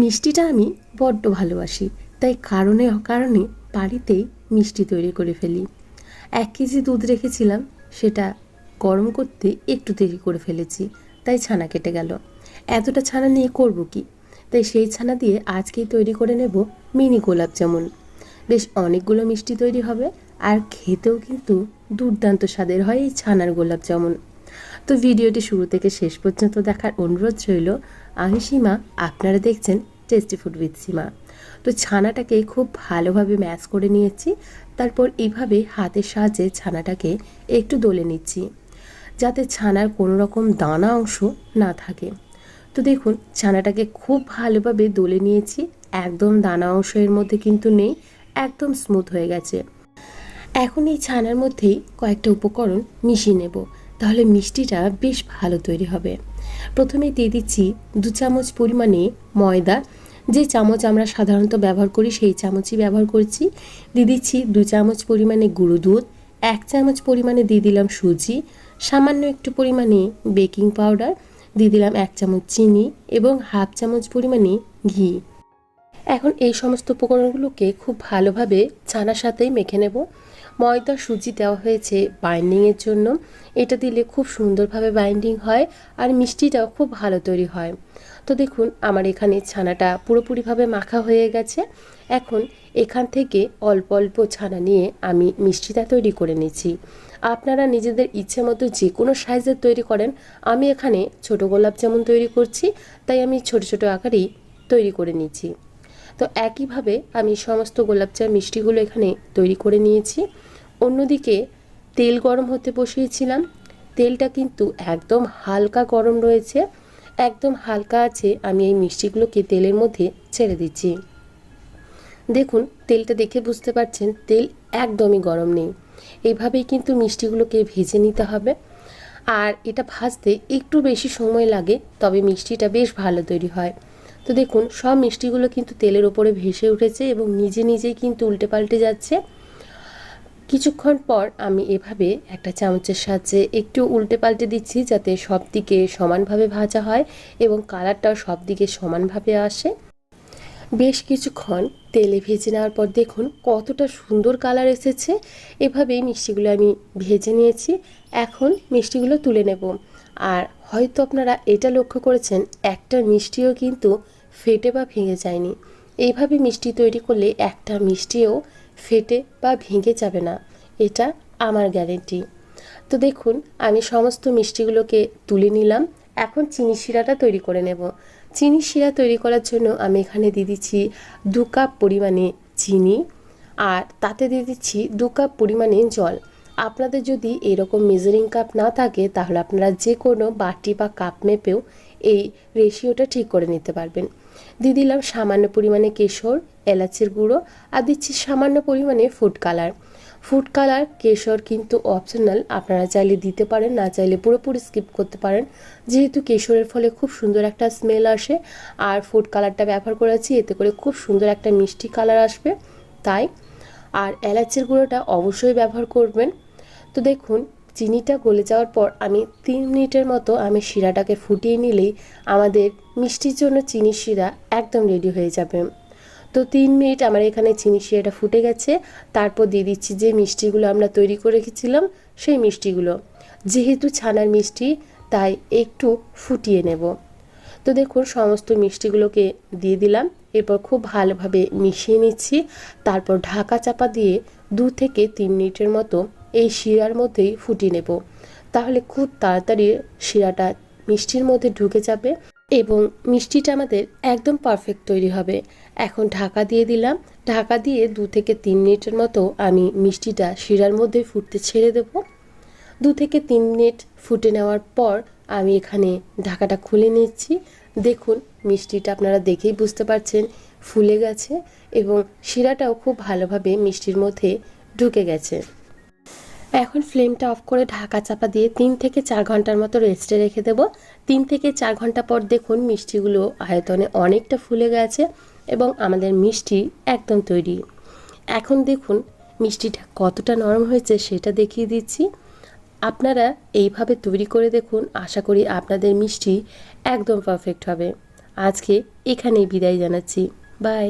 মিষ্টিটা আমি বড্ড ভালোবাসি, তাই কারণে অকারণে বাড়িতেই মিষ্টি তৈরি করে ফেলি। এক কেজি দুধ রেখেছিলাম, সেটা গরম করতে একটু দেরি করে ফেলেছি, তাই ছানা কেটে গেল। এতটা ছানা নিয়ে করব কি? তাই সেই ছানা দিয়ে আজকেই তৈরি করে নেব মিনি গোলাপ জামুন। বেশ অনেকগুলো মিষ্টি তৈরি হবে, আর খেতেও কিন্তু দুর্দান্ত স্বাদের হয় এই ছানার গোলাপ জামুন। তো ভিডিওটি শুরু থেকে শেষ পর্যন্ত দেখার অনুরোধ রইল, আমি সীমা, আপনারা দেখছেন টেস্টি ফুড উইথ সীমা। তো ছানাটাকে খুব ভালোভাবে ম্যাশ করে নিয়েছি, তারপর এইভাবে হাতের সাহায্যে ছানাটাকে একটু দলে নিচ্ছি, যাতে ছানার কোনো রকম দানা অংশ না থাকে। তো দেখুন, ছানাটাকে খুব ভালোভাবে দলে নিয়েছি, একদম দানা অংশ এর মধ্যে কিন্তু নেই, একদম স্মুথ হয়ে গেছে। এখন এই ছানার মধ্যেই কয়েকটা উপকরণ মিশিয়ে নেব। তাহলে মিষ্টিটা বেশ ভালো তৈরি হবে। প্রথমে দিয়ে দিচ্ছি দু চামচ পরিমাণে ময়দা। যে চামচ আমরা সাধারণত ব্যবহার করি, সেই চামচই ব্যবহার করছি। দিয়ে দিচ্ছি দু চামচ পরিমাণে গুঁড়ো দুধ, এক চামচ পরিমাণে দিয়ে দিলাম সুজি, সামান্য একটু পরিমাণে বেকিং পাউডার, দিয়ে দিলাম এক চামচ চিনি এবং হাফ চামচ পরিমাণে ঘি। এখন এই সমস্ত উপকরণগুলোকে খুব ভালোভাবে ছানার সাথেই মেখে নেব। ময়দা সুজি দেওয়া হয়েছে বাইন্ডিংয়ের জন্য। এটা দিলে খুব সুন্দরভাবে বাইন্ডিং হয় আর মিষ্টিটাও খুব ভালো তৈরি হয়। তো দেখুন, আমার এখানে ছানাটা পুরোপুরিভাবে মাখা হয়ে গেছে। এখন এখান থেকে অল্প অল্প ছানা নিয়ে আমি মিষ্টিটা তৈরি করে নিচ্ছি। আপনারা নিজেদের ইচ্ছে মতো যে কোনো সাইজের তৈরি করেন। আমি এখানে ছোট গোলাপ যেমন তৈরি করছি, তাই আমি ছোট ছোট আকারেই তৈরি করে নিচ্ছি। তো একইভাবে আমি সমস্ত গোলাপ চা মিষ্টিগুলো এখানে তৈরি করে নিয়েছি। অন্যদিকে তেল গরম হতে বসিয়েছিলাম। তেলটা কিন্তু একদম হালকা গরম রয়েছে। একদম হালকা আছে, আমি এই মিষ্টিগুলোকে তেলের মধ্যে ছেড়ে দিচ্ছি। দেখুন, তেলটা দেখে বুঝতে পারছেন, তেল একদমই গরম নেই। এইভাবেই কিন্তু মিষ্টিগুলোকে ভেজে নিতে হবে। আর এটা ভাজতে একটু বেশি সময় লাগে, তবে মিষ্টিটা বেশ ভালো তৈরি হয়। তো দেখুন, সব মিষ্টিগুলো কিন্তু তেলের ওপরে ভেসে উঠেছে এবং নিজে নিজেই কিন্তু উল্টে পাল্টে যাচ্ছে। কিছুক্ষণ পর আমি এভাবে একটা চামচের সাহায্যে একটু উল্টে পাল্টে দিচ্ছি যাতে সব দিকে সমানভাবে ভাজা হয় এবং কালারটাও সব দিকে সমানভাবে আসে। বেশ কিছুক্ষণ তেলে ভেজে নেওয়ার পর দেখুন কতটা সুন্দর কালার এসেছে। এভাবেই মিষ্টিগুলো আমি ভেজে নিয়েছি। এখন মিষ্টিগুলো তুলে নেব। আর হয়তো আপনারা এটা লক্ষ্য করেছেন, একটা মিষ্টিও কিন্তু ফেটে বা ভেঙে যায়নি। এইভাবে মিষ্টি তৈরি করলে একটা মিষ্টিও ফেটে বা ভেঙে যাবে না। এটা আমার গ্যারেন্টি। তো দেখুন, আমি সমস্ত মিষ্টিগুলোকে তুলে নিলাম। এখন চিনি শিরাটা তৈরি করে নেব। চিনি শিরা তৈরি করার জন্য আমি এখানে দিয়ে দিচ্ছি দু কাপ পরিমাণে চিনি আর তাতে দিয়ে দিচ্ছি দু কাপ পরিমাণে জল। আপনাদের যদি এরকম মেজারিং কাপ না থাকে, তাহলে আপনারা যে কোনো বাটি বা কাপ মেপেও এই রেশিওটা ঠিক করে নিতে পারবেন। দিয়ে দিলাম সামান্য পরিমাণে কেশর, এলাচের গুঁড়ো, আর দিচ্ছি সামান্য পরিমাণে ফুড কালার ফুড কালার কেশর কিন্তু অপশনাল আপনারা চাইলে দিতে পারেন, না চাইলে পুরোপুরি স্কিপ করতে পারেন। যেহেতু কেশরের ফলে খুব সুন্দর একটা স্মেল আসে, আর ফুড কালারটা ব্যবহার করেছি, এতে করে খুব সুন্দর একটা মিষ্টি কালার আসবে, তাই। আর এলাচের গুঁড়োটা অবশ্যই ব্যবহার করবেন। তো দেখুন, চিনিটা গলে যাওয়ার পর আমি তিন মিনিটের মতো আমি শিরাটাকে ফুটিয়ে নিলেই আমাদের মিষ্টির জন্য চিনি শিরা একদম রেডি হয়ে যাবে। তো তিন মিনিট আমার এখানে চিনি শিরাটা ফুটে গেছে, তারপর দিয়ে দিচ্ছি যে মিষ্টিগুলো আমরা তৈরি করে রেখেছিলাম, সেই মিষ্টিগুলো। যেহেতু ছানার মিষ্টি, তাই একটু ফুটিয়ে নেব। তো দেখুন, সমস্ত মিষ্টিগুলোকে দিয়ে দিলাম, এরপর খুব ভালোভাবে মিশিয়ে নিচ্ছি, তারপর ঢাকা চাপা দিয়ে দু থেকে তিন মিনিটের মতো এই শিরার মধ্যেই ফুটিয়ে নেব। তাহলে খুব তাড়াতাড়ি শিরাটা মিষ্টির মধ্যে ঢুকে যাবে এবং মিষ্টিটা আমাদের একদম পারফেক্ট তৈরি হবে। এখন ঢাকা দিয়ে দিলাম। ঢাকা দিয়ে দু থেকে তিন মিনিটের মতো আমি মিষ্টিটা শিরার মধ্যে ফুটতে ছেড়ে দেব। দু থেকে তিন মিনিট ফুটে নেওয়ার পর আমি এখানে ঢাকাটা খুলে নিচ্ছি। দেখুন, মিষ্টিটা আপনারা দেখেই বুঝতে পারছেন, ফুলে গেছে এবং শিরাটাও খুব ভালোভাবে মিষ্টির মধ্যে ঢুকে গেছে। এখন ফ্লেমটা অফ করে ঢাকা চাপা দিয়ে তিন থেকে চার ঘণ্টার মতো রেস্টে রেখে দেব। তিন থেকে চার ঘণ্টা পর দেখুন মিষ্টিগুলো আয়তনে অনেকটা ফুলে গেছে এবং আমাদের মিষ্টি একদম তৈরি। এখন দেখুন মিষ্টিটা কতটা নরম হয়েছে সেটা দেখিয়ে দিচ্ছি। আপনারা এইভাবে তৈরি করে দেখুন, আশা করি আপনাদের মিষ্টি একদম পারফেক্ট হবে। আজকে এখানেই বিদায় জানাচ্ছি। বাই